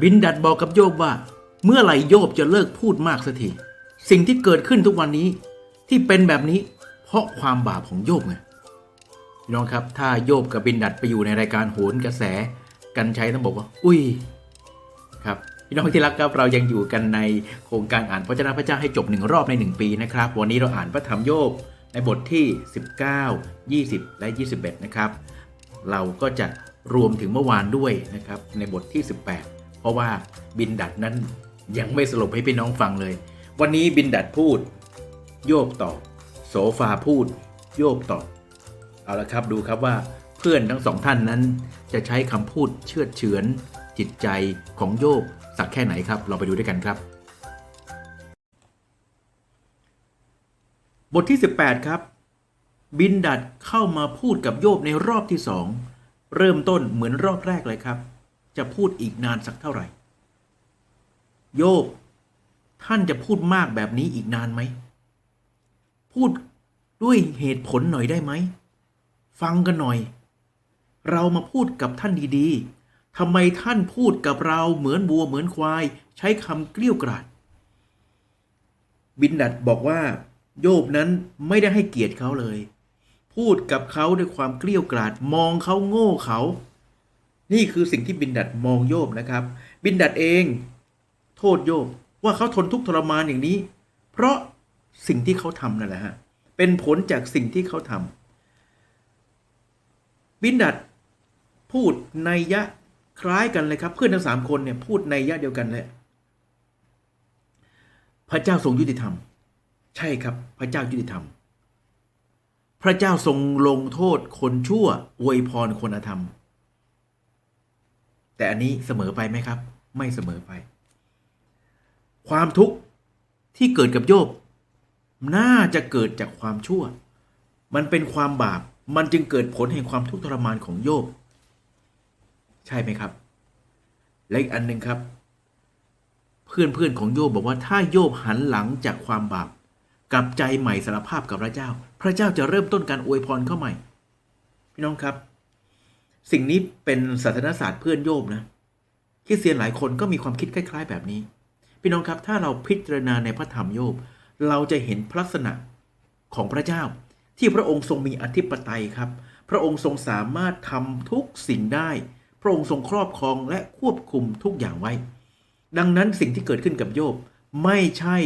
บินดัดบอกกับโยบว่า เมื่อไหร่โยบจะเลิกพูดมากสักทีสิ่งที่เกิดขึ้นทุกวันนี้ที่เป็นแบบนี้ เพราะความบาปของโยบไงพี่น้องครับถ้าโยบกับบินดัดไปอยู่ในรายการโหนกระแสกันใชัยต้องบอกว่า อุ้ยครับพี่น้องที่รักครับเรายังอยู่กันในโครงการอ่านพระเจ้าพระเจ้าให้จบหนึ่งรอบในหนึ่งปีนะครับ วันนี้เราอ่านพระธรรมโยบในบทที่ 19 20 และ 21 นะครับ เราก็จะรวมถึงเมื่อวานด้วยนะครับในบทที่ 18 เพราะว่าบินดัดนั้นยังไม่สรุปให้พี่น้องฟังเลย วันนี้บินดัดพูด โยบตอบโสฟาพูด โยบตอบเอาละครับดูครับว่าเพื่อนทั้งสองท่านนั้น จะใช้คำพูดเชื่อเฉือน จิตใจของโยบสักแค่ไหนครับ เราไปดูด้วยกันครับ บทที่ 18 ครับ บินดัดเข้ามาพูดกับโยบในรอบที่สองเริ่มต้นเหมือนรอบแรกเลยครับ จะพูดอีกนานสักเท่าไหร่ โยบ ท่านจะพูดมากแบบนี้อีกนานไหม พูดด้วยเหตุผลหน่อยได้ไหม ฟังกันหน่อย เรามาพูดกับท่านดีๆทำไมท่านพูดกับเราเหมือนบัวเหมือนควาย ใช้คำเกลี้ยวกราดบินดัดบอกว่า โยบนั้นไม่ได้ให้เกียรติเขาเลย พูดกับเขาด้วยความเกลี้ยวกราดมองเขาโง่เขา นี่คือสิ่งที่บินดัดมองโยบนะครับ บินดัดเอง โทษโยบว่าเขาทนทุกข์ทรมานอย่างนี้ เพราะสิ่งที่เขาทำนั่นแหละฮะเป็นผลจากสิ่งที่เขาทำบินดัดพูดในยะคล้ายกันเลยครับ เพื่อนทั้งสามคนเนี่ยพูดในยะเดียวกันเลยพระเจ้าทรงยุติธรรม ใช่ครับ พระเจ้ายุติธรรม พระเจ้าทรงลงโทษคนชั่วอวยพรคนธรรม แต่อันนี้เสมอไปไหมครับ ไม่เสมอไป ความทุกข์ที่เกิดกับโยบน่าจะเกิดจากความชั่ว มันเป็นความบาป มันจึงเกิดผลแห่งความทุกข์ทรมานของโยบ ใช่ไหมครับ และอีกอันหนึ่งครับ เพื่อนเพื่อนๆของโยบบอกว่าถ้าโยบหันหลังจากความบาปกลับใจใหม่สารภาพกับพระเจ้า พระเจ้าจะเริ่มต้นการอวยพรเข้าใหม่ พี่น้องครับ สิ่งนี้เป็นศาสนศาสตร์เพื่อนโยบนะคริสเตียนหลายคนก็มีความคิดคล้าย ๆ แบบนี้ พี่น้องครับถ้าเราพิจารณาในพระธรรมโยบ เราจะเห็นลักษณะของพระเจ้า ที่พระองค์ทรงมีอธิปไตยครับ พระองค์ทรงสามารถทำทุกสิ่งได้ พระองค์ทรงครอบครองและควบคุมทุกอย่างไว้ ดังนั้นสิ่งที่เกิดขึ้นกับโยบไม่ใช่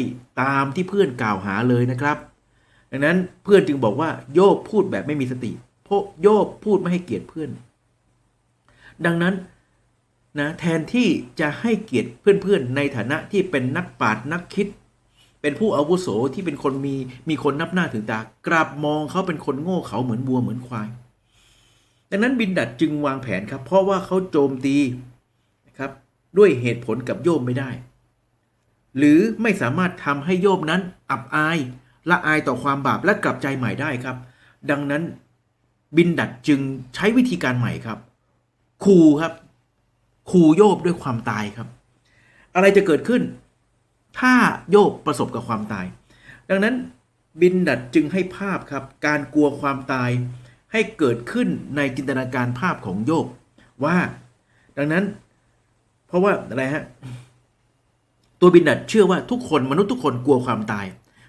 ตามที่เพื่อนกล่าวหาเลยนะครับ ดังนั้นเพื่อนจึงบอกว่าโยบพูดแบบไม่มีสติ เพราะโยบพูดไม่ให้เกียรติเพื่อน ดังนั้นนะแทนที่จะให้เกียรติเพื่อนๆ ในฐานะที่เป็นนักปราชญ์นักคิด เป็นผู้อาวุโสที่เป็นคนมีมีคนนับหน้าถึงตากราบมองเขาเป็นคนโง่เขาเหมือนบัวเหมือนควาย ดังนั้นบินดัดจึงวางแผนครับ เพราะว่าเขาโจมตีนะครับด้วยเหตุผลกับโยมไม่ได้ หรือไม่สามารถทำให้โยมนั้นอับอายละอายต่อความบาปและกลับใจใหม่ได้ครับ ดังนั้นบินดัดจึงใช้วิธีการใหม่ครับ ขู่ครับขู่โยบด้วยความตายครับ อะไรจะเกิดขึ้น ถ้าโยบประสบกับความตาย ดังนั้นบินดัดจึงให้ภาพครับ การกลัวความตายให้เกิดขึ้นในจินตนาการภาพของโยบว่า ดังนั้น เพราะว่าอะไรฮะตัวบินดัดเชื่อว่าทุกคนมนุษย์ทุกคนกลัวความตาย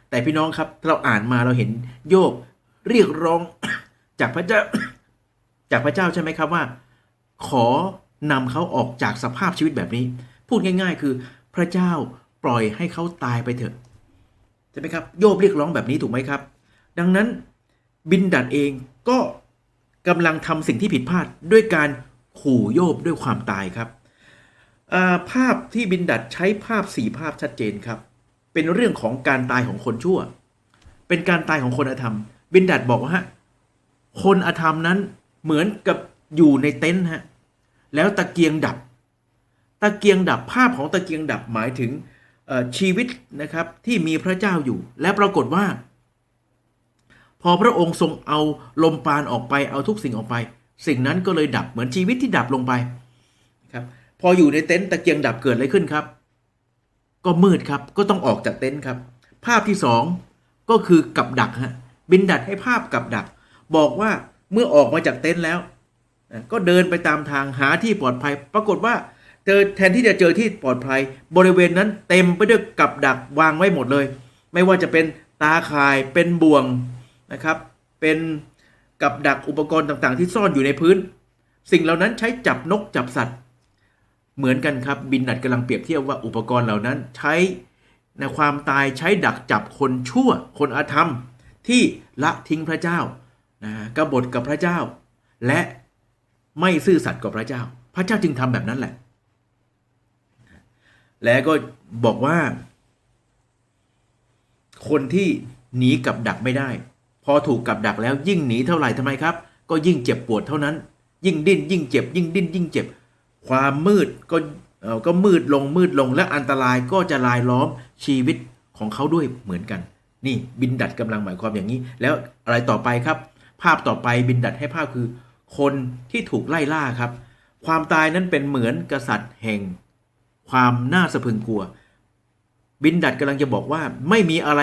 แต่พี่น้องครับเราอ่านมาเราเห็นโยบเรียกร้องจากพระเจ้า จากพระเจ้าใช่ไหมครับว่า ขอนำเขาออกจากสภาพชีวิตแบบนี้ พูดง่าย ๆ คือพระเจ้าปล่อยให้เขาตายไปเถอะใช่ไหมครับโยบเรียกร้องแบบนี้ถูกไหมครับ ดังนั้นบินดัดเองก็กำลังทำสิ่งที่ผิดพลาดด้วยการขู่โยบด้วยความตายครับาภาพที่บินดัดใช้ภาพสี่ภาพชัดเจนครับ เป็นเรื่องของการตายของคนชั่ว เป็นการตายของคนอธรรม บินดัดบอกว่าฮะคนอธรรมนั้นเหมือนกับ อยู่ในเต็นท์ฮะแล้วตะเกียงดับ ตะเกียงดับภาพของตะเกียงดับหมายถึงชีวิตนะครับที่มีพระเจ้าอยู่ และปรากฏว่า พอพระองค์ทรงเอาลมปาณออกไปเอาทุกสิ่งออกไป สิ่งนั้นก็เลยดับเหมือนชีวิตที่ดับลงไปครับพออยู่ในเต็นท์ตะเกียงดับเกิดอะไรขึ้นครับ ก็มืดครับก็ต้องออกจากเต็นท์ครับ ภาพที่สองก็คือกับดักฮะบินดัดให้ภาพกับดัก บอกว่าเมื่อออกมาจากเต็นท์แล้ว ก็เดินไปตามทางหาที่ปลอดภัย ปรากฏว่าเจอแทนที่จะเจอที่ปลอดภัย บริเวณนั้นเต็มไปด้วยกับดักวางไว้หมดเลย ไม่ว่าจะเป็นตาข่ายเป็นบ่วงนะครับ เป็นกับดักอุปกรณ์ต่างๆ ที่ซ่อนอยู่ในพื้น สิ่งเหล่านั้นใช้จับนกจับสัตว์ เหมือนกันครับบินดัดกำลังเปรียบเทียบว่าอุปกรณ์เหล่านั้นใช้ในความตายใช้ดักจับคนชั่ว คนอาธรรม ที่ละทิ้งพระเจ้านะกบฏกับพระเจ้า และ ไม่ซื่อสัตย์กับพระเจ้า พระเจ้าจึงทำแบบนั้นแหละ และก็บอกว่า คนที่หนีกับดักไม่ได้ พอถูกกับดักแล้วยิ่งหนีเท่าไหร่ทำไมครับ ก็ยิ่งเจ็บปวดเท่านั้น ยิ่งดิ้นยิ่งเจ็บ ยิ่งดิ้นยิ่งเจ็บ ความมืดก็เอ่อก็มืดลงมืดลงและอันตรายก็จะลายล้อมชีวิตของเขาด้วยเหมือนกัน นี่บินดัดกำลังหมายความอย่างนี้ แล้วอะไรต่อไปครับ ภาพต่อไปบินดัดให้ภาพคือ คนที่ถูกไล่ล่าครับ ความตายนั้นเป็นเหมือนกษัตริย์แห่ง ความน่าสะพรึงกลัว บินดัดกำลังจะบอกว่าไม่มีอะไร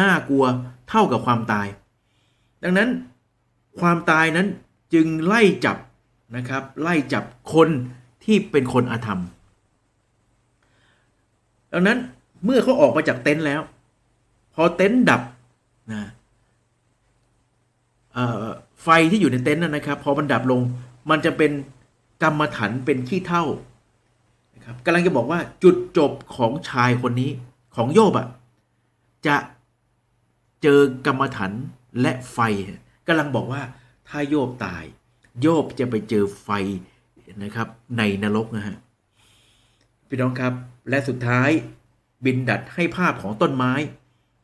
น่ากลัวเท่ากับความตาย ดังนั้นความตายนั้นจึงไล่จับนะครับ ไล่จับคนที่เป็นคนอาธรรม ดังนั้นเมื่อเขาออกมาจากเต็นท์แล้ว พอเต็นท์ดับนะเอ่อ ไฟที่อยู่ในเต็นท์นั้นนะครับ พอมันดับลงมันจะเป็นกรรมฐานเป็นขี้เท่านะครับกำลังจะบอกว่าจุดจบของชายคนนี้ของโยบอะจะเจอกรรมฐานและไฟกำลังบอกว่าถ้าโยบตาย โยบจะไปเจอไฟนะครับ ในนรกนะฮะพี่น้องครับและสุดท้ายบินดัดให้ภาพของต้นไม้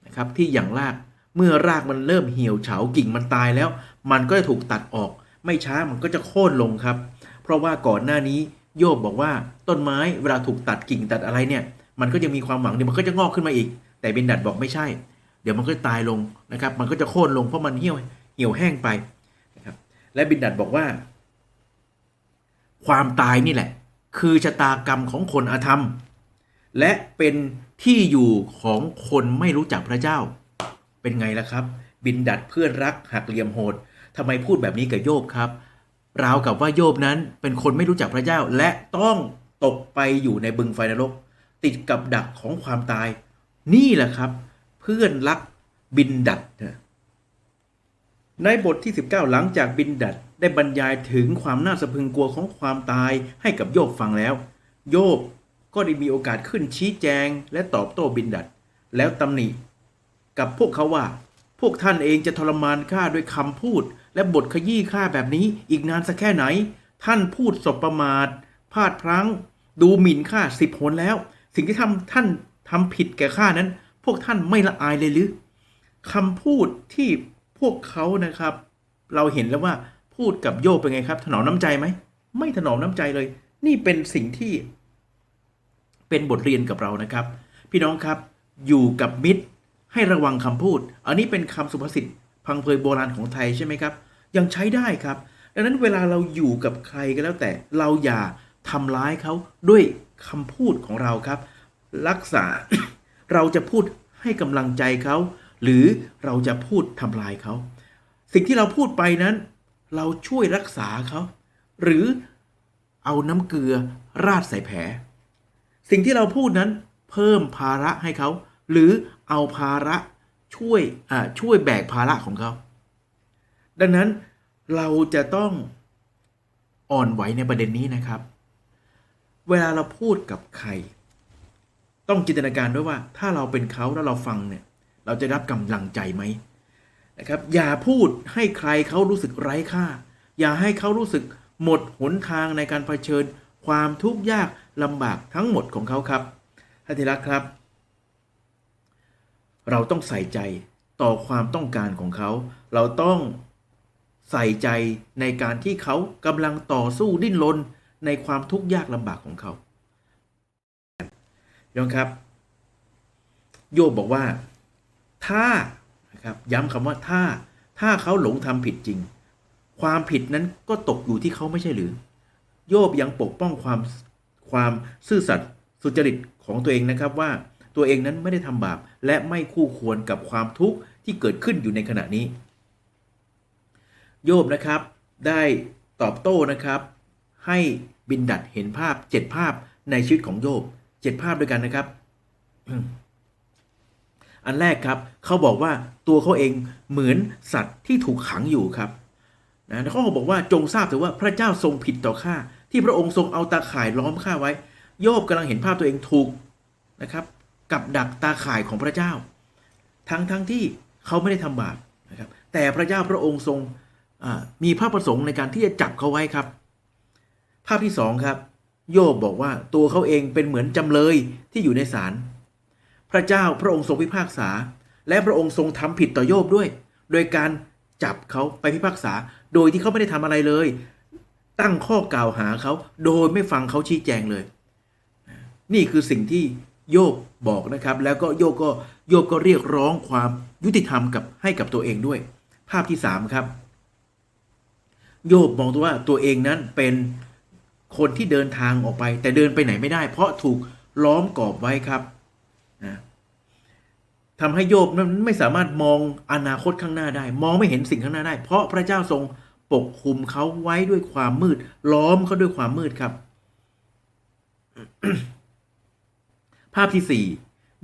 นะครับ ที่อย่างรากเมื่อรากมันเริ่มเหี่ยวเฉากิ่งมันตายแล้ว มันก็จะถูกตัดออก ไม่ช้ามันก็จะโค่นลงครับ เพราะว่าก่อนหน้านี้โยบบอกว่าต้นไม้เวลาถูกตัดกิ่งตัดอะไรเนี่ย มันก็จะมีความหวังเดี๋ยวมันก็จะงอกขึ้นมาอีก แต่บินดัดบอกไม่ใช่ เดี๋ยวมันก็ตายลงนะครับ มันก็จะโค่นลงเพราะมันเหี่ยวเหี่ยวแห้งไปนะครับ และบินดัดบอกว่า ความตายนี่แหละ คือชะตากรรมของคนอาธรรม และเป็นที่อยู่ของคนไม่รู้จักพระเจ้า เป็นไงล่ะครับ บินดัดเพื่อนรักหักเหลี่ยมโหด ทำไมพูดแบบนี้กับโยบครับราวกับว่าโยบนั้นเป็นคนไม่รู้จักพระเจ้า และต้องตกไปอยู่ในบึงไฟนรก ติดกับดักของความตาย นี่แหละครับ เพื่อนรักบินดัดในบทที่ 19 หลังจากบินดัดได้บรรยายถึงความน่าสะพึงกลัวของความตายให้กับโยบฟังแล้ว โยบก็ได้มีโอกาสขึ้นชี้แจง และตอบโต้บินดัด แล้วตำหนิ กับพวกเขาว่า พวกท่านเองจะทรมานข้าด้วยคำพูด และบทขยี้ข้าแบบนี้อีกนานสักแค่ไหน ท่านพูดสบประมาทพลาดพลั้ง ดูหมิ่นข้าสิบหนแล้ว สิ่งที่ทำท่านทำผิดแก่ข้านั้น พวกท่านไม่ละอายเลยหรือคำพูดที่พวกเขานะครับ เราเห็นแล้วว่าพูดกับโยบเป็นไงครับ ถนอมน้ำใจไหมไม่ถนอมน้ำใจเลย นี่เป็นสิ่งที่ เป็นบทเรียนกับเรานะครับ พี่น้องครับ อยู่กับมิตรให้ระวังคำพูด อันนี้เป็นคำสุภาษิตพังเพยโบราณของไทยใช่ไหมครับ ยังใช้ได้ครับ ดังนั้นเวลาเราอยู่กับใครก็แล้วแต่เราอย่าทำร้ายเขาด้วยคำพูดของเราครับ รักษาเราจะพูดให้กำลังใจเขา หรือเราจะพูดทำลายเขา สิ่งที่เราพูดไปนั้น เราช่วยรักษาเขา หรือเอาน้ำเกลือราดใส่แผล สิ่งที่เราพูดนั้นเพิ่มภาระให้เขา หรือเอาภาระช่วยอ่าช่วยแบกภาระของเขา ดังนั้นเราจะต้องอ่อนไหวในประเด็นนี้นะครับ เวลาเราพูดกับใคร ต้องจินตนาการด้วยว่า ถ้าเราเป็นเขาแล้วเราฟังเนี่ย เราจะรับกำลังใจไหมนะครับ อย่าพูดให้ใครเขารู้สึกไร้ค่า อย่าให้เขารู้สึกหมดหนทางในการเผชิญ ความทุกข์ยากลำบากทั้งหมดของเขาครับท่านที่รักครับ เราต้องใส่ใจต่อความต้องการของเขา เราต้อง ใส่ใจในการที่เขากำลังต่อสู้ดิ้นรนในความทุกข์ยากลำบากของเขาพี่น้องครับ โยบบอกว่า ถ้านะครับย้ำคำว่าถ้า ถ้าเขาหลงทำผิดจริง ความผิดนั้นก็ตกอยู่ที่เขาไม่ใช่หรือ โยบยังปกป้องความความซื่อสัตย์สุจริตของตัวเองนะครับว่าตัวเองนั้นไม่ได้ทำบาปและไม่คู่ควรกับความทุกข์ที่เกิดขึ้นอยู่ในขณะนี้ โยบนะครับได้ตอบโต้นะครับ ให้บินดัดเห็นภาพเจ็ดภาพในชีวิตของโยบเจ็ดภาพด้วยกันนะครับ อันแรกครับเขาบอกว่าตัวเขาเองเหมือนสัตว์ที่ถูกขังอยู่ครับนะเขาบอกว่าจงทราบเถอะว่าพระเจ้าทรงผิดต่อข้าที่พระองค์ทรงเอาตาข่ายล้อมข้าไว้ โยบกำลังเห็นภาพตัวเองถูกนะครับ กับดักตาข่ายของพระเจ้า ทั้งทั้งที่เขาไม่ได้ทำบาปนะครับ แต่พระเจ้าพระองค์ทรง มีพระประสงค์ในการที่จะจับเขาไว้ครับ ภาพที่สองครับ โยบบอกว่าตัวเขาเองเป็นเหมือนจำเลยที่อยู่ในศาลพระเจ้าพระองค์ทรงพิพากษา และพระองค์ทรงทำผิดต่อโยบด้วย โดยการจับเขาไปพิพากษา โดยที่เขาไม่ได้ทำอะไรเลย ตั้งข้อกล่าวหาเขาโดยไม่ฟังเขาชี้แจงเลย นี่คือสิ่งที่โยบบอกนะครับ แล้วก็โยบก็โยบก็เรียกร้องความยุติธรรมกับให้กับตัวเองด้วย ภาพที่สามครับ โยบมองตัวว่าตัวเองนั้นเป็นคนที่เดินทางออกไป แต่เดินไปไหนไม่ได้ เพราะถูกล้อมกรอบไว้ครับนะทำให้โยบนั้นไม่สามารถมองอนาคตข้างหน้าได้ มองไม่เห็นสิ่งข้างหน้าได้ เพราะพระเจ้าทรงปกคุมเขาไว้ด้วยความมืด ล้อมเขาด้วยความมืดครับ ภาพที่สี่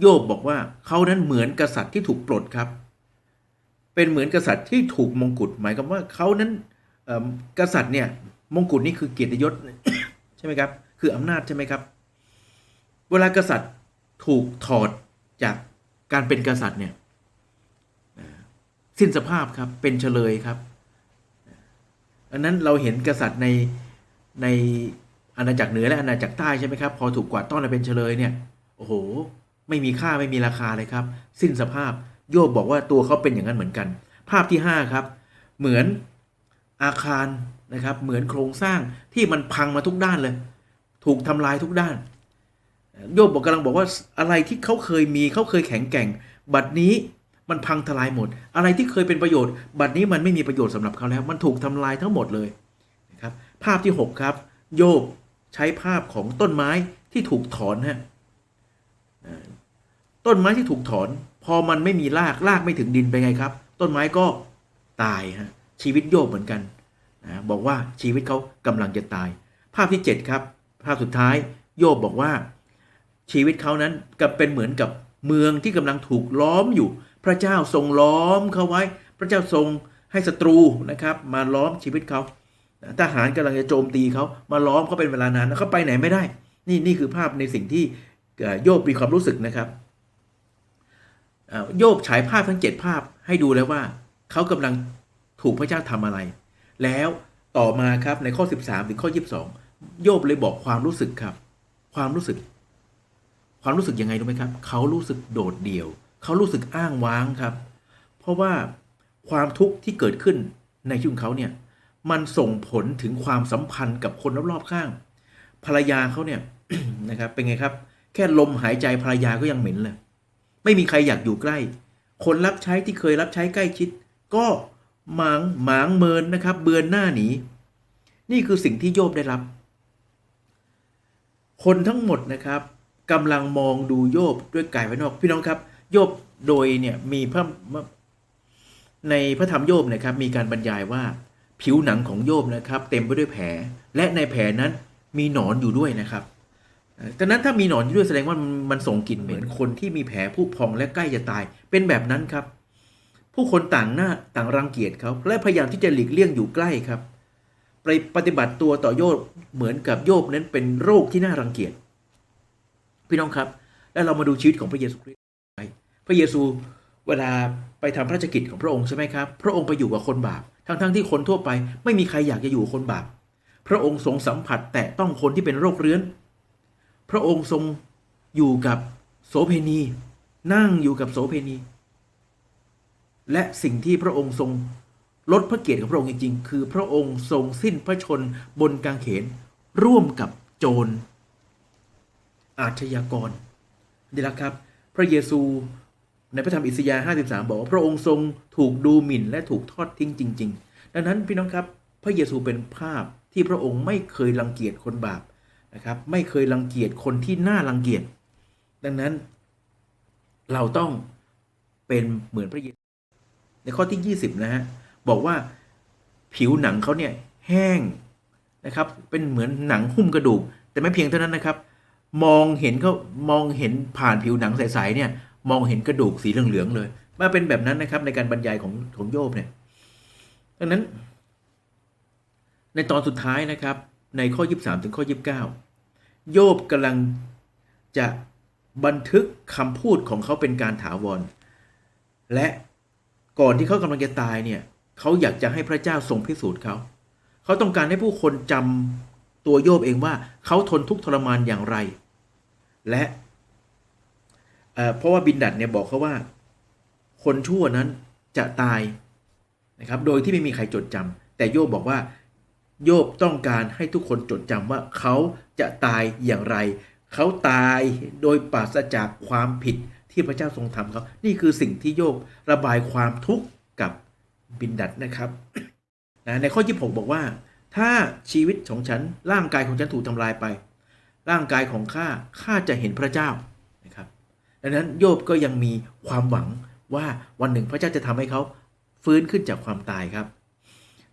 โยบบอกว่าเขานั้นเหมือนกษัตริย์ที่ถูกปลดครับ เป็นเหมือนกษัตริย์ที่ถูกมงกุฎหมายความว่าเขานั้น กษัตริย์เนี่ยมงกุฎนี่คือเกียรติยศใช่ไหมครับ คืออำนาจใช่ไหมครับ เวลากษัตริย์ถูกถอดจากการเป็นกษัตริย์เนี่ยสิ้นสภาพครับเป็นเฉลยครับอันนั้นเราเห็นกษัตริย์ในในอาณาจักรเหนือและอาณาจักรใต้ใช่ไหมครับ พอถูกกวาดต้อนมาเป็นเฉลยเนี่ยโอ้โห ไม่มีค่าไม่มีราคาเลยครับ สิ้นสภาพโยบบอกว่าตัวเขาเป็นอย่างนั้นเหมือนกัน ภาพที่ห้าครับ เหมือน อาคารนะครับเหมือนโครงสร้างที่มันพังมาทุกด้านเลย ถูกทำลายทุกด้าน โยบบอกกำลังบอกว่าอะไรที่เขาเคยมีเขาเคยแข็งแกร่ง บัดนี้มันพังทลายหมด อะไรที่เคยเป็นประโยชน์ บัดนี้มันไม่มีประโยชน์สำหรับเขาแล้ว มันถูกทำลายทั้งหมดเลยนะครับภาพที่หกครับ โยบใช้ภาพของต้นไม้ที่ถูกถอนฮะต้นไม้ที่ถูกถอน พอมันไม่มีรากรากไม่ถึงดินไปไงครับ ต้นไม้ก็ตายฮะชีวิตโยบเหมือนกัน นะบอกว่าชีวิตเขากำลังจะตาย ภาพที่ 7 ครับ ภาพสุดท้ายโยบบอกว่า ชีวิตเขานั้นกับเป็นเหมือนกับเมืองที่กำลังถูกล้อมอยู่ พระเจ้าทรงล้อมเขาไว้ พระเจ้าทรงให้ศัตรูนะครับมาล้อมชีวิตเขาทหารกำลังจะโจมตีเขามาล้อมเขาเป็นเวลานานแล้วเขาไปไหนไม่ได้ นี่นี่คือภาพในสิ่งที่โยบมีความรู้สึกนะครับโยบฉายภาพทั้งเจ็ดภาพให้ดูแล้วว่าเขากำลังถูกพระเจ้าทำอะไร แล้วต่อมาครับในข้อ 13 ถึงข้อ 22 โยบเลยบอกความรู้สึกครับ ความรู้สึก ความรู้สึกยังไงรู้ไหมครับ เขารู้สึกโดดเดี่ยว เขารู้สึกอ้างว้างครับ เพราะว่าความทุกข์ที่เกิดขึ้นในชีวิตของเขาเนี่ยมันส่งผลถึงความสัมพันธ์กับคนรอบๆข้าง ภรรยาเขาเนี่ยนะครับเป็นไงครับ แค่ลมหายใจภรรยาก็ยังเหม็นเลย ไม่มีใครอยากอยู่ใกล้ คนรับใช้ที่เคยรับใช้ใกล้ชิด ก็ หมางหมางเมินนะครับเบือนหน้าหนี นี่คือสิ่งที่โยบได้รับ คนทั้งหมดนะครับกำลังมองดูโยบด้วยกายภายนอก พี่น้องครับ โยบโดยเนี่ยมีพระในพระธรรมโยบนะครับ มีการบรรยายว่าผิวหนังของโยบนะครับ เต็มไปด้วยแผล และในแผลนั้นมีหนอนอยู่ด้วยนะครับดังนั้นถ้ามีหนอนอยู่ด้วยแสดงว่ามันส่งกลิ่นเหมือนคนที่มีแผลผุพองและใกล้จะตายเป็นแบบนั้นครับ ผู้คนต่างหน้าต่างรังเกียจเขาและพยายามที่จะหลีกเลี่ยงอยู่ใกล้ครับไปปฏิบัติตัวต่อโยบเหมือนกับโยบนั้นเป็นโรคที่น่ารังเกียจพี่น้องครับ แล้วเรามาดูชีวิตของพระเยซูคริสต์ไปพระเยซูเวลาไปทำพระราชกิจของพระองค์ใช่ไหมครับ พระองค์ไปอยู่กับคนบาป ทั้งๆที่คนทั่วไป ไม่มีใครอยากจะอยู่คนบาป พระองค์ทรงสัมผัสแตะต้องคนที่เป็นโรคเรื้อน พระองค์ทรงอยู่กับโสเพณี นั่งอยู่กับโสเพณี และสิ่งที่พระองค์ทรงลดพระเกียรติของพระองค์จริงๆ คือพระองค์ทรงสิ้นพระชนบนกางเขน ร่วมกับโจร อาชญากรนี่แหละครับ พระเยซูในพระธรรมอิสยาห์ 53 บอกว่าพระองค์ทรงถูกดูหมิ่นและถูกทอดทิ้งจริง ๆ ดังนั้นพี่น้องครับพระเยซูเป็นภาพที่พระองค์ไม่เคยรังเกียจคนบาปนะครับ ไม่เคยรังเกียจคนที่น่ารังเกียจ ดังนั้นเราต้องเป็นเหมือนพระเยซู ในข้อที่ 20 นะฮะ บอกว่าผิวหนังเขาเนี่ยแห้งนะครับ เป็นเหมือนหนังหุ้มกระดูก แต่ไม่เพียงเท่านั้นนะครับ มองเห็นเขามองเห็นผ่านผิวหนังใสๆเนี่ย มองเห็นกระดูกสีเหลืองๆเลยมาเป็นแบบนั้นนะครับในการบรรยายของของโยบเนี่ยดังนั้น ในตอนสุดท้ายนะครับ ในข้อ 23 ถึงข้อ 29 โยบกำลังจะบันทึกคำพูดของเขาเป็นการถาวร และ ก่อนที่เขากำลังจะตายเนี่ยเขาอยากจะให้พระเจ้าทรงพิสูจน์เขาเขาต้องการให้ผู้คนจำตัวโยบเองว่าเขาทนทุกข์ทรมานอย่างไร และเเพราะว่าบินดัดเนี่ยบอกเขาว่า คนชั่วนั้นจะตายนะครับ โดยที่ไม่มีใครจดจำแต่โยบบอกว่า โยบต้องการให้ทุกคนจดจำว่าเขาจะตายอย่างไร เขาตายโดยปราศจากความผิด ที่พระเจ้าทรงทำเขานี่คือสิ่งที่โยบระบายความทุกข์กับบินดัดนะครับนะในข้อ26บอกว่า ถ้าชีวิตของฉันร่างกายของฉันถูกทำลายไป ร่างกายของข้าข้าจะเห็นพระเจ้านะครับดังนั้นโยบก็ยังมีความหวังว่าวันหนึ่งพระเจ้าจะทำให้เขาฟื้นขึ้นจากความตายครับ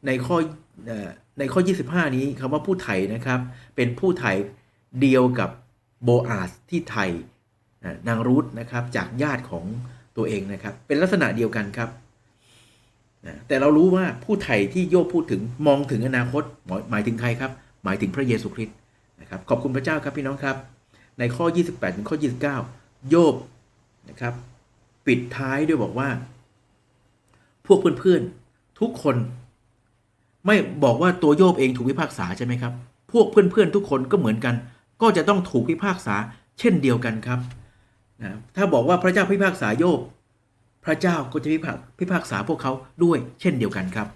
ในข้อในข้อ 25 นี้คำว่าผู้ไถ่นะครับ เป็นผู้ไถ่เดียวกับโบอาสที่ไถ่ นางรูธนะครับจากญาติของตัวเองนะครับ เป็นลักษณะเดียวกันครับแต่เรารู้ว่าผู้ไถ่ที่โยบพูดถึงมองถึงอนาคตหมายหมายถึงใครครับ หมายถึงพระเยซูคริสต์นะครับขอบคุณพระเจ้าครับพี่น้องครับ ในข้อ 28ถึงข้อ 29 โยบนะครับปิดท้ายด้วยบอกว่า พวกเพื่อนๆทุกคน ไม่บอกว่าตัวโยบเองถูกพิพากษาใช่ไหมครับ พวกเพื่อนๆทุกคนก็เหมือนกัน ก็จะต้องถูกพิพากษาเช่นเดียวกันครับ นะถ้าบอกว่าพระเจ้าพิพากษาโยบ พระเจ้าก็จะพิพากพิพากษาพวกเขาด้วยเช่นเดียวกันครับ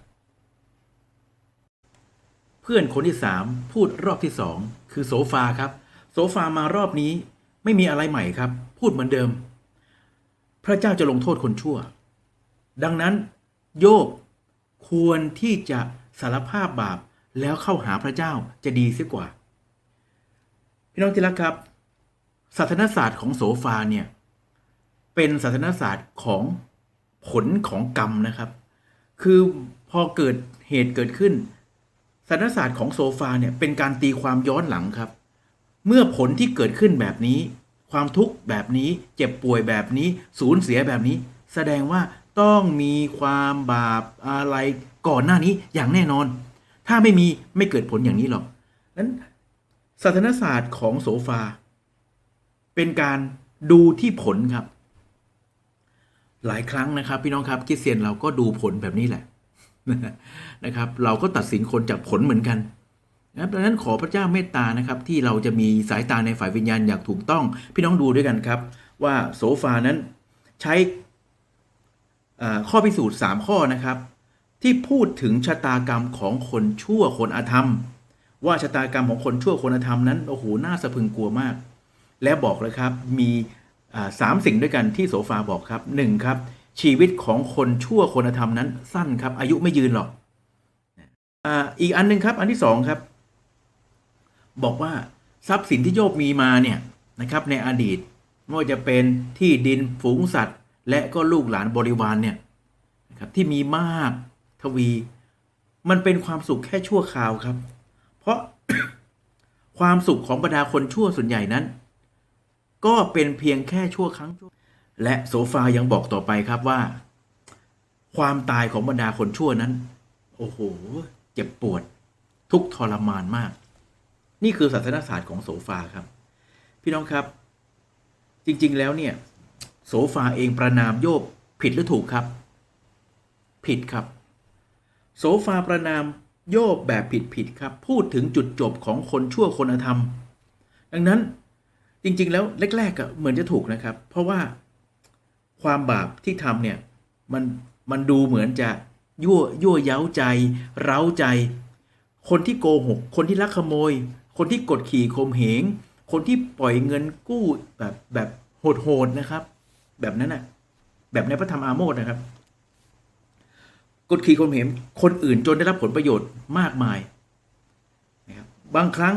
เพื่อนคนที่สามพูดรอบที่สองคือโซฟาครับ โซฟามารอบนี้ไม่มีอะไรใหม่ครับ พูดเหมือนเดิม พระเจ้าจะลงโทษคนชั่ว ดังนั้นโยบควรที่จะสารภาพบาปแล้วเข้าหาพระเจ้าจะดีเสียกว่า พี่น้องที่รักครับ ศาสนศาสตร์ของโสฟาเนี่ย เป็นศาสนศาสตร์ของผลของกรรมนะครับ คือพอเกิดเหตุเกิดขึ้นศาสนศาสตร์ของโซฟาเนี่ยเป็นการตีความย้อนหลังครับ เมื่อผลที่เกิดขึ้นแบบนี้ ความทุกข์แบบนี้เจ็บป่วยแบบนี้ สูญเสียแบบนี้ แสดงว่าต้องมีความบาปอะไรก่อนหน้านี้อย่างแน่นอน ถ้าไม่มีไม่เกิดผลอย่างนี้หรอกนั้นศาสนศาสตร์ของโสฟา เป็นการดูที่ผลครับ หลายครั้งนะครับ พี่น้องครับคริสเตียนเราก็ดูผลแบบนี้แหละนะครับ เราก็ตัดสินคนจากผลเหมือนกันนะดังนั้นขอพระเจ้าเมตตานะครับ ที่เราจะมีสายตาในฝ่ายวิญญาณอย่างถูกต้อง พี่น้องดูด้วยกันครับ ว่าโสฟานั้นใช้ข้อพิสูจน์ 3 ข้อนะครับ ที่พูดถึงชะตากรรมของคนชั่วคนอาธรรม ว่าชะตากรรมของคนชั่วคนอาธรรมนั้นโอ้โหน่าสะพึงกลัวมาก และบอกเลยครับมีสามสิ่งด้วยกันที่โสฟาบอกครับหนึ่งครับ ชีวิตของคนชั่วคนธรรมนั้นสั้นครับ อายุไม่ยืนหรอกอีกอันหนึ่งครับ อันที่สองครับ บอกว่าทรัพย์สินที่โยบมีมาเนี่ยนะครับ ในอดีตไม่ว่าจะเป็นที่ดินฝูงสัตว์ และก็ลูกหลานบริวารเนี่ยนะครับที่มีมากทวี มันเป็นความสุขแค่ชั่วคราวครับ เพราะความสุขของบรรดาคนชั่วส่วนใหญ่นั้น ก็เป็นเพียงแค่ชั่วครั้งชั่วและโซฟายังบอกต่อไปครับว่า ความตายของบรรดาคนชั่วนั้น โอ้โห เจ็บปวด ทุกทรมานมาก นี่คือศาสนศาสตร์ของโสฟาครับ พี่น้องครับ จริงๆแล้วเนี่ยโสฟาเองประนามโยบผิดหรือถูกครับ ผิดครับโสฟาประนามโยบแบบผิดๆครับ พูดถึงจุดจบของคนชั่วคนอธรรม ดังนั้น จริง ๆ แล้วแรกๆก็เหมือนจะถูกนะครับ เพราะว่าความบาปที่ทำเนี่ยมันมันดูเหมือนจะยั่วยั่วเย้าใจ เร้าใจ คนที่โกหก คนที่ลักขโมย คนที่กดขี่ข่มเหง คนที่ปล่อยเงินกู้แบบแบบโหดๆนะครับ แบบนั้นน่ะแบบในพระธรรมอาโมสนะครับ กดขี่ข่มเหงคนอื่นจนได้รับผลประโยชน์มากมายนะครับบางครั้ง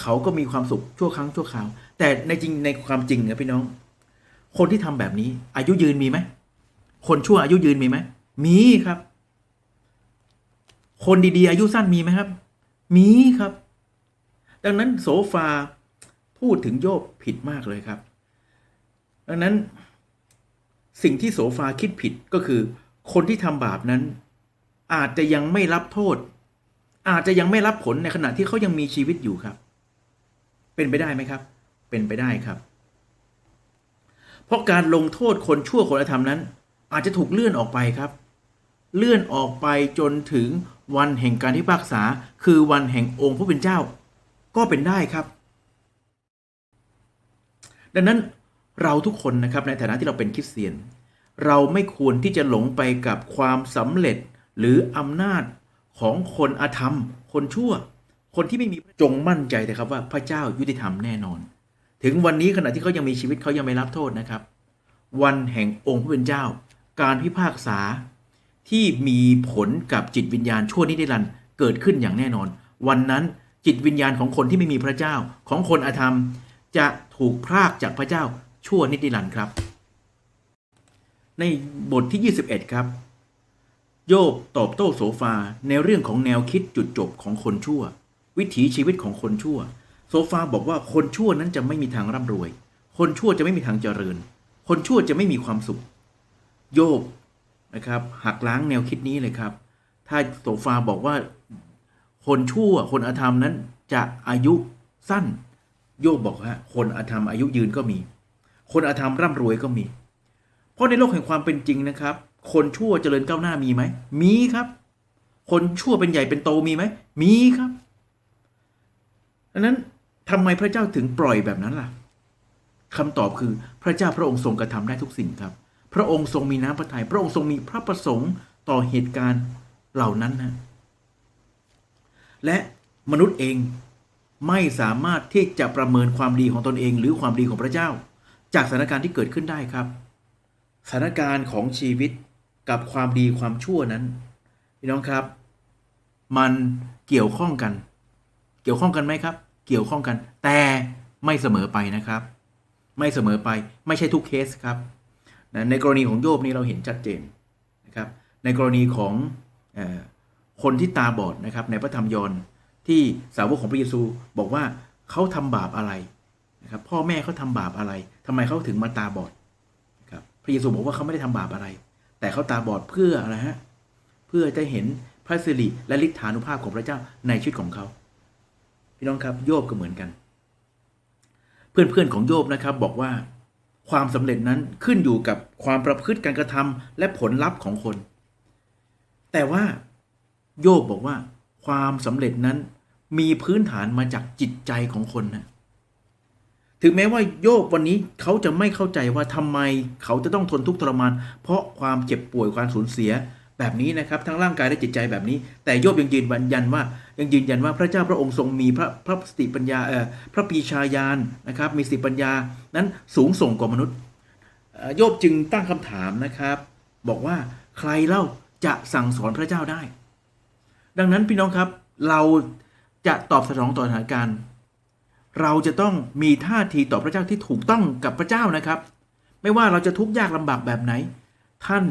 เขาก็มีความสุขชั่วครั้งชั่วคราว แต่ในจริงในความจริงนะพี่น้อง คนที่ทำแบบนี้ อายุยืนมีไหมคนชั่วอายุยืนมีไหมมีครับ คนดีๆ อายุสั้นมีไหมครับ มีครับ ดังนั้นโสฟาพูดถึงโยบผิดมากเลยครับ ดังนั้นสิ่งที่โสฟาคิดผิดก็คือ คนที่ทำบาปนั้น อาจจะยังไม่รับโทษ อาจจะยังไม่รับผลในขณะที่เขายังมีชีวิตอยู่ครับ เป็นไปได้ไหมครับ เป็นไปได้ครับ เพราะการลงโทษคนชั่วคนอธรรมนั้น อาจจะถูกเลื่อนออกไปครับ เลื่อนออกไปจนถึงวันแห่งการพิพากษา คือวันแห่งองค์ผู้เป็นเจ้า ก็เป็นได้ครับ ดังนั้นเราทุกคนนะครับในฐานะที่เราเป็นคริสเตียน เราไม่ควรที่จะหลงไปกับความสำเร็จหรืออำนาจของคนอธรรม คนชั่ว คนที่ไม่มีจงมั่นใจแต่ครับว่าพระเจ้ายุติธรรมแน่นอน ถึงวันนี้ขณะที่เขายังมีชีวิตเขายังไม่รับโทษนะครับ วันแห่งองค์พระเป็นเจ้า การพิพากษาที่มีผลกับจิตวิญญาณชั่วนิรันดร์เกิดขึ้นอย่างแน่นอน วันนั้นจิตวิญญาณของคนที่ไม่มีพระเจ้าของคนอธรรม จะถูกพรากจากพระเจ้าชั่วนิรันดร์ครับ ในบทที่ 21 ครับ โยบตอบโต้โสฟาในเรื่องของแนวคิดจุดจบของคนชั่ว วิถีชีวิตของคนชั่ว โซฟาบอกว่าคนชั่วนั้นจะไม่มีทางร่ำรวย คนชั่วจะไม่มีทางเจริญ คนชั่วจะไม่มีความสุข โยบนะครับหักล้างแนวคิดนี้เลยครับ ถ้าโซฟาบอกว่า คนชั่วคนอธรรมนั้นจะอายุสั้น โยบบอกว่าคนอธรรมอายุยืนก็มี คนอธรรมร่ำรวยก็มี เพราะในโลกแห่งความเป็นจริงนะครับ คนชั่วเจริญก้าวหน้ามีไหมมีครับ คนชั่วเป็นใหญ่เป็นโตมีไหมมีครับดังนั้น ทำไมพระเจ้าถึงปล่อยแบบนั้นล่ะคำตอบคือพระเจ้าพระองค์ทรงกระทำได้ทุกสิ่งครับ พระองค์ทรงมีน้ำพระทยัยพระองค์ทรงมีพระประสงค์ต่อเหตุการณ์เหล่านั้นนะและมนุษย์เองไม่สามารถที่จะประเมินความดีของตนเอง หรือความดีของพระเจ้า จากสถานการณ์ที่เกิดขึ้นได้ครับ สถานการณ์ของชีวิตกับความดีความชั่วนั้นพี่น้องครับ มันเกี่ยวข้องกัน เกี่ยวข้องกันไหมครับ เกี่ยวข้องกัน แต่ไม่เสมอไปนะครับ ไม่เสมอไปไม่ใช่ทุกเคสครับนะในกรณีของโยบนี้เราเห็นชัดเจนนะครับในกรณีของอคนที่ตาบอดนะครับในพระธรรมยอนที่สาวกของพระเยซูบอกว่าเขาทำบาปอะไรนะครับพ่อแม่เขาทำบาปอะไรทำไมเขาถึงมาตาบอดนะครับพระเยซูบอกว่าเขาไม่ได้ทำบาปอะไร แต่เขาตาบอดเพื่ออะไรฮะเพื่อจะเห็นพระสิริและฤทธานุภาพของพระเจ้าในชีวิตของเขา พี่น้องครับโยบก็เหมือนกัน เพื่อนๆของโยบนะครับบอกว่าความสำเร็จนั้นขึ้นอยู่กับความประพฤติการกระทำและผลลัพธ์ของคน แต่ว่าโยบบอกว่า ความสำเร็จนั้นมีพื้นฐานมาจากจิตใจของคนนะ ถึงแม้ว่าโยบวันนี้เขาจะไม่เข้าใจว่าทำไมเขาจะต้องทนทุกข์ทรมาน เพราะความเจ็บป่วยความสูญเสีย แบบนี้นะครับทั้งร่างกายและจิตใจแบบนี้ แต่โยบยังยืนยันว่ายังยืนยันว่าพระเจ้าพระองค์ทรงมีพระพระสติปัญญาเอ่อพระปีชาญาณนะครับมีสติปัญญานั้นสูงส่งกว่ามนุษย์โยบจึงตั้งคำถามนะครับ บอกว่าใครเล่าจะสั่งสอนพระเจ้าได้ ดังนั้นพี่น้องครับเราจะตอบสนองต่อสถานการณ์ เราจะต้องมีท่าทีต่อพระเจ้าที่ถูกต้องกับพระเจ้านะครับ ไม่ว่าเราจะทุกข์ยากลำบากแบบไหน ท่าน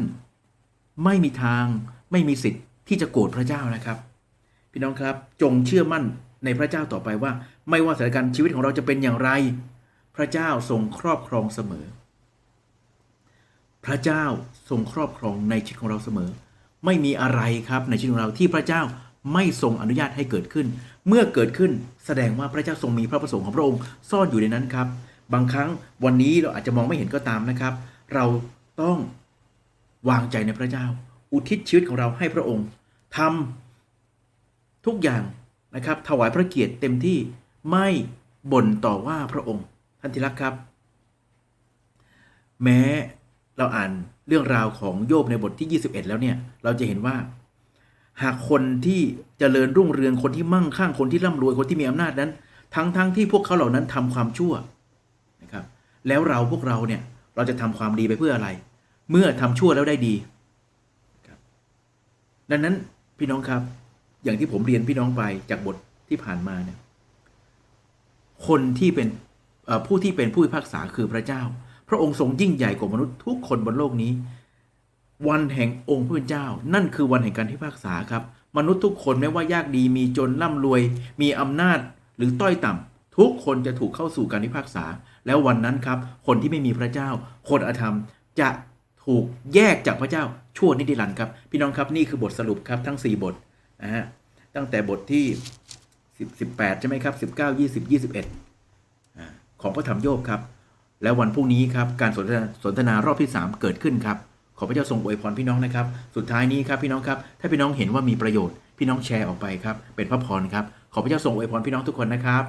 ไม่มีทางไม่มีสิทธิ์ที่จะโกรธพระเจ้านะครับ พี่น้องครับจงเชื่อมั่นในพระเจ้าต่อไปว่า ไม่ว่าสถานการณ์ชีวิตของเราจะเป็นอย่างไร พระเจ้าทรงครอบครองเสมอ พระเจ้าทรงครอบครองในชีวิตของเราเสมอ ไม่มีอะไรครับในชีวิตของเราที่พระเจ้าไม่ทรงอนุญาตให้เกิดขึ้น เมื่อเกิดขึ้นแสดงว่าพระเจ้าทรงมีพระประสงค์ของพระองค์ซ่อนอยู่ในนั้นครับ บางครั้งวันนี้เราอาจจะมองไม่เห็นก็ตามนะครับ เราต้อง วางใจในพระเจ้า อุทิศชีวิตของเราให้พระองค์ทำทุกอย่างนะครับ ถวายพระเกียรติเต็มที่ไม่บ่นต่อว่าพระองค์ ท่านที่รักครับ แม้เราอ่านเรื่องราวของโยบในบทที่ 21 แล้วเนี่ย เราจะเห็นว่า หากคนที่เจริญรุ่งเรืองคนที่มั่งคั่งคนที่ร่ำรวยคนที่มีอำนาจนั้น ทั้งๆทที่พวกเขาเหล่านั้นทำความชั่วนะครับ แล้วเราพวกเราเนี่ยเราจะทำความดีไปเพื่ออะไร เมื่อทำชั่วแล้วได้ดีครับดังนั้นพี่น้องครับ อย่างที่ผมเรียนพี่น้องไปจากบทที่ผ่านมาเนี่ย คนที่เป็นเอ่อผู้ที่เป็นผู้พิพากษาคือพระเจ้า พระองค์ทรงยิ่งใหญ่กว่ามนุษย์ทุกคนบนโลกนี้ วันแห่งองค์พระผู้เป็นเจ้า นั่นคือวันแห่งการพิพากษาครับ มนุษย์ทุกคนไม่ว่ายากดีมีจนร่ำรวย มีอำนาจหรือต้อยต่ำทุกคนจะถูกเข้าสู่การพิพากษา แล้ววันนั้นครับ คนที่ไม่มีพระเจ้า คนอธรรมจะ ถูกแยกจากพระเจ้าชั่วนิรันดร์ครับ พี่น้องครับนี่คือบทสรุปครับทั้ง 4 บทนะฮะตั้งแต่บทที่ 10 18 ใช่ไหมครับ 19 20 21อ่าของพระธรรมโยบครับ แล้ววันพรุ่งนี้ครับการสนทนาสนทนารอบที่ 3 เกิดขึ้นครับ ขอพระเจ้าทรงอวยพรพี่น้องนะครับ สุดท้ายนี้ครับพี่น้องครับ ถ้าพี่น้องเห็นว่ามีประโยชน์ พี่น้องแชร์ออกไปครับ เป็นพระพรครับ ขอพระเจ้าทรงอวยพรพี่น้องทุกคนนะครับ